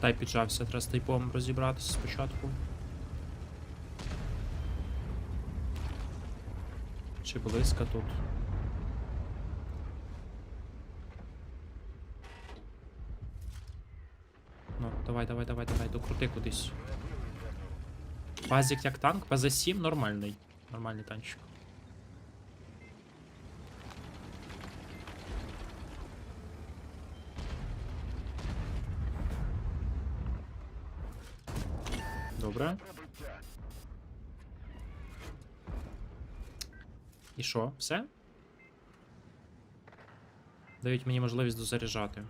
Тай піджався, треба з тайпом розібратися спочатку. Чи близько тут? Ну, давай, давай, давай, давай, докрути кудись. Пазик як танк, ПЗ-7 нормальний. Нормальний танчик. Добре. І що, все? Дають мені можливість дозаряджати.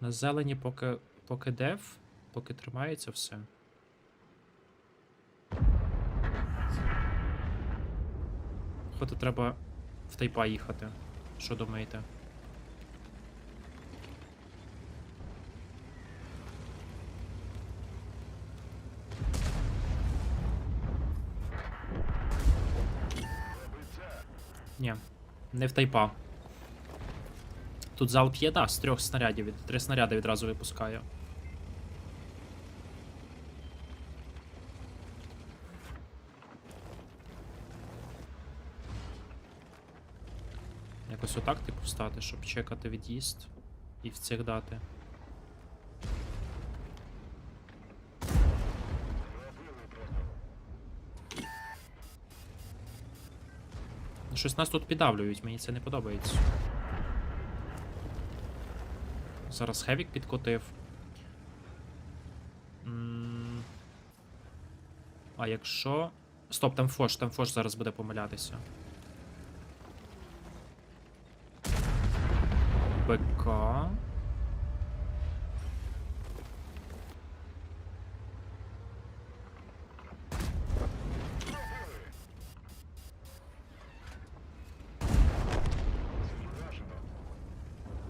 На зелені поки, поки деф, поки тримається все. Походу треба в тайпа їхати. Що думаєте? Ні, не в тайпа. Тут залп є, да, з трьох снарядів. Три снаряди відразу випускає. Якось отак типу встати, щоб чекати від'їзд і в цих дати. Ну, Щось нас тут піддавлюють, мені це не подобається. Зараз Хевік підкотив. А якщо. Стоп, там Фош, там Фош зараз буде помилятися. БК.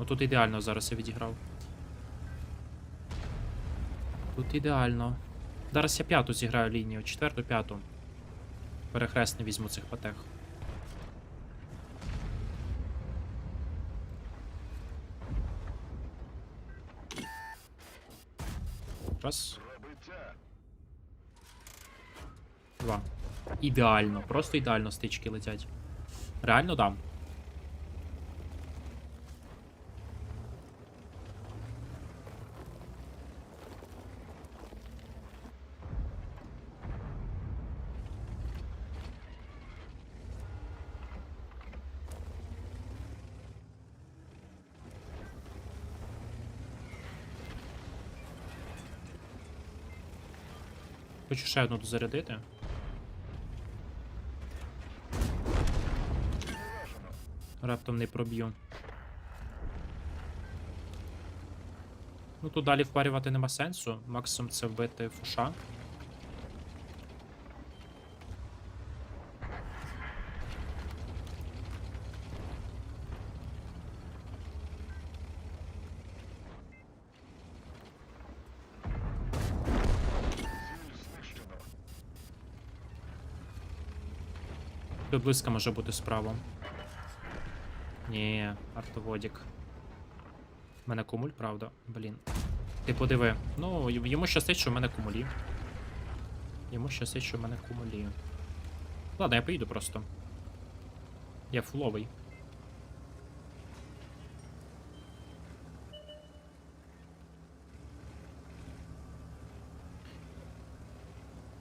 Ну тут ідеально зараз я відіграв. Тут ідеально. Зараз я п'яту зіграю лінію, четверту, п'яту. Перехрест не візьму цих патех. Раз. Два. Ідеально, просто ідеально стички летять. Реально дам. Хочу ще одну дозарядити. Раптом не проб'ю. Ну тут далі впарювати нема сенсу. Максимум це вбити фуша. Тут близько може бути справа. Ні, артоводік. У мене кумуль, правда? Блін. Ти подиви. Ну, йому щастить, що в мене кумулі. Йому щастить, що в мене кумулі. Ладно, я поїду просто. Я фуловий.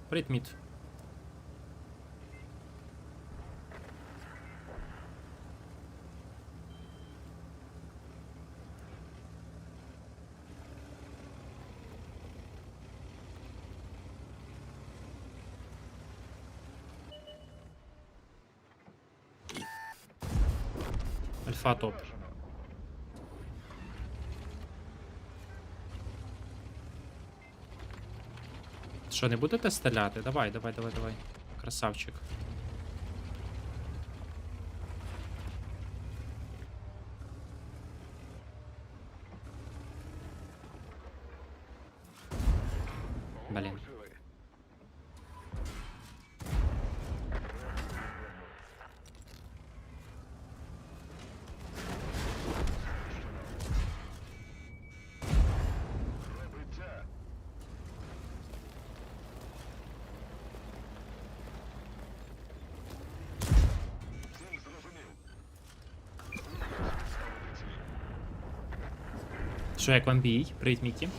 Привіт, мід. Альфа топ. Що, не будете стріляти? Давай, давай, давай, давай. Красавчик. Блін. Що, як вам бій? Привіт, Мікі.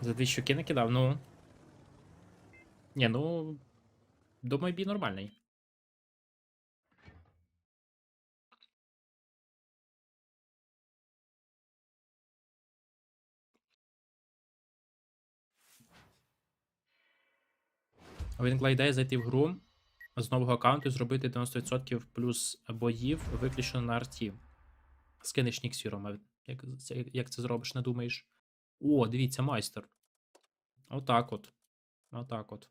За дві щуки накидав, ну. Ні, ну. Думаю, бій нормальний. Виникла ідея зайти в гру з нового аккаунту і зробити 90% плюс боїв виключно на арті. Скинеш ніксіром, Як, як це зробиш, не думаєш? О, дивіться, майстер. Отак от. Отак от.